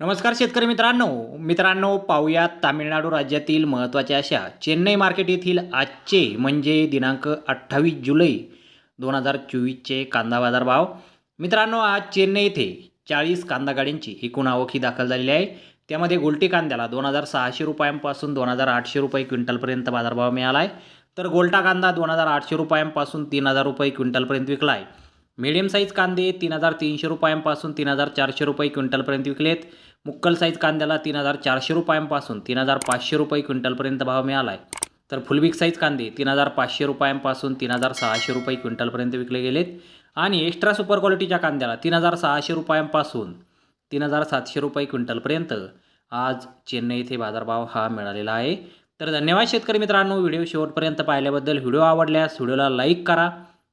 नमस्कार शेतकरी मित्रांनो. मित्रांनो पाहूयात तामिळनाडू राज्यातील महत्त्वाच्या अशा चेन्नई मार्केट येथील आजचे म्हणजे दिनांक अठ्ठावीस जुलै दोन हजार चोवीसचे कांदा बाजार भाव. मित्रांनो आज चेन्नई येथे चाळीस कांदा गाड्यांची एकूण आवक ही दाखल झालेली आहे. त्यामध्ये गोल्टी कांद्याला दोन हजार सहाशे रुपयांपासून दोन हजार आठशे रुपये क्विंटलपर्यंत बाजारभाव मिळाला आहे तर गोल्टा कांदा दोन हजार आठशे रुपयांपासून तीन हजार रुपये क्विंटलपर्यंत विकला आहे मीडियम साईज कांदे तीन हजार तीनशे रुपयांपासून तीन हजार चारशे रुपये क्विंटलपर्यंत विकलेत. मुक्कल साईज कांद्याला तीन हजार चारशे रुपयांपासून तीन हजार पाचशे रुपये क्विंटलपर्यंत भाव मिळाला आहे तर फुलबिक साईज कांदे तीन हजार पाचशे रुपयांपासून तीन हजार सहाशे रुपये क्विंटलपर्यंत विकले गेलेत. आणि एक्स्ट्रा सुपर क्वालिटीच्या कांद्याला तीन हजार सहाशे रुपयांपासून तीन हजार सातशे रुपये क्विंटलपर्यंत आज चेन्नई येथे बाजारभाव हा मिळालेला आहे. तर धन्यवाद शेतकरी मित्रांनो व्हिडिओ शेवटपर्यंत पाहिल्याबद्दल व्हिडिओ आवडल्यास व्हिडिओला लाईक करा.